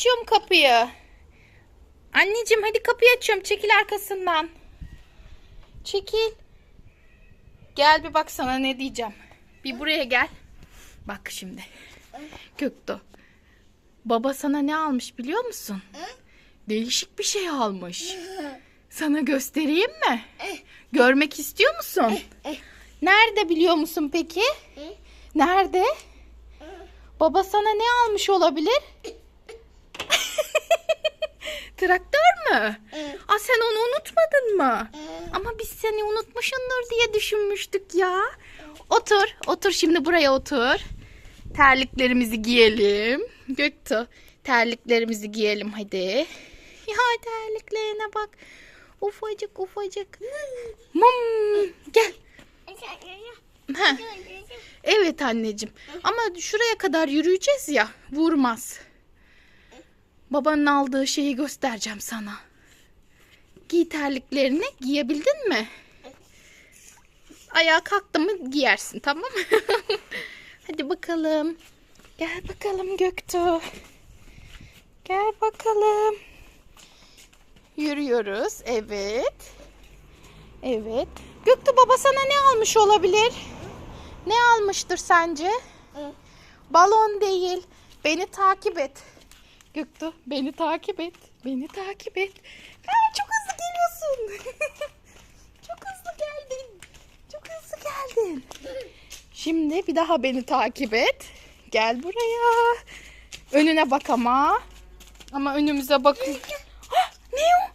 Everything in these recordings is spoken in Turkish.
Açıyorum kapıyı. Anneciğim hadi kapıyı açıyorum. Çekil arkasından. Çekil. Gel bir bak sana ne diyeceğim. Bir buraya gel. Bak şimdi. Göktuğ. Baba sana ne almış biliyor musun? Değişik bir şey almış. Sana göstereyim mi? Görmek istiyor musun? Nerede biliyor musun peki? Nerede? Baba sana ne almış olabilir? Traktör mü? Aa sen onu unutmadın mı? Ama biz seni unutmuşsundur diye düşünmüştük ya. Otur, otur şimdi buraya otur. Terliklerimizi giyelim. Göktuğ, terliklerimizi giyelim hadi. Ya terliklerine bak. Ufacık ufacık. Mum. Gel. Heh. Evet anneciğim. Ama şuraya kadar yürüyeceğiz ya. Vurmaz. Babanın aldığı şeyi göstereceğim sana. Giy terliklerini. Giyebildin mi? Ayağa kalktı mı giyersin tamam mı? Hadi bakalım. Gel bakalım Göktuğ. Gel bakalım. Yürüyoruz. Evet. Evet. Göktuğ baba sana ne almış olabilir? Ne almıştır sence? Balon değil. Beni takip et. Göktuğ beni takip et. Beni takip et. Aa, çok hızlı geliyorsun. çok hızlı geldin. Çok hızlı geldin. Şimdi bir daha beni takip et. Gel buraya. Önüne bak ama. Ama önümüze bakın. Ne o?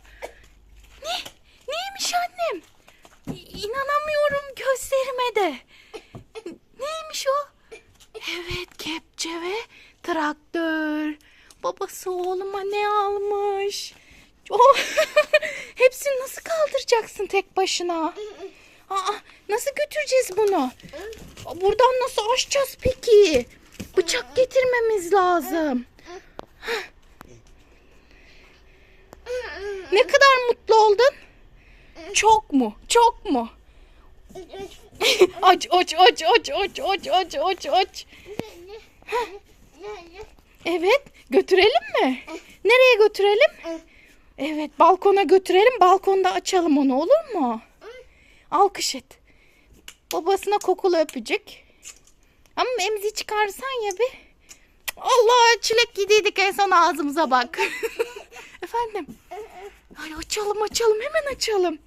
Ne? Neymiş annem? İnanamıyorum gözlerime de. Neymiş o? Evet traktör. Babası oğluma ne almış? Oh, hepsini nasıl kaldıracaksın tek başına? Aa, nasıl götüreceğiz bunu? Buradan nasıl aşacağız peki? Bıçak getirmemiz lazım. Ne kadar mutlu oldun? Çok mu? Çok mu? Aç aç aç aç aç aç aç aç aç. Evet götürelim götürelim? Evet balkona götürelim balkonda açalım onu olur mu? Alkış et. Babasına kokulu öpücük. Ama emzi çıkarsan ya bir. Allah çilek gidiydik en son ağzımıza bak. Efendim? Ay açalım açalım hemen açalım.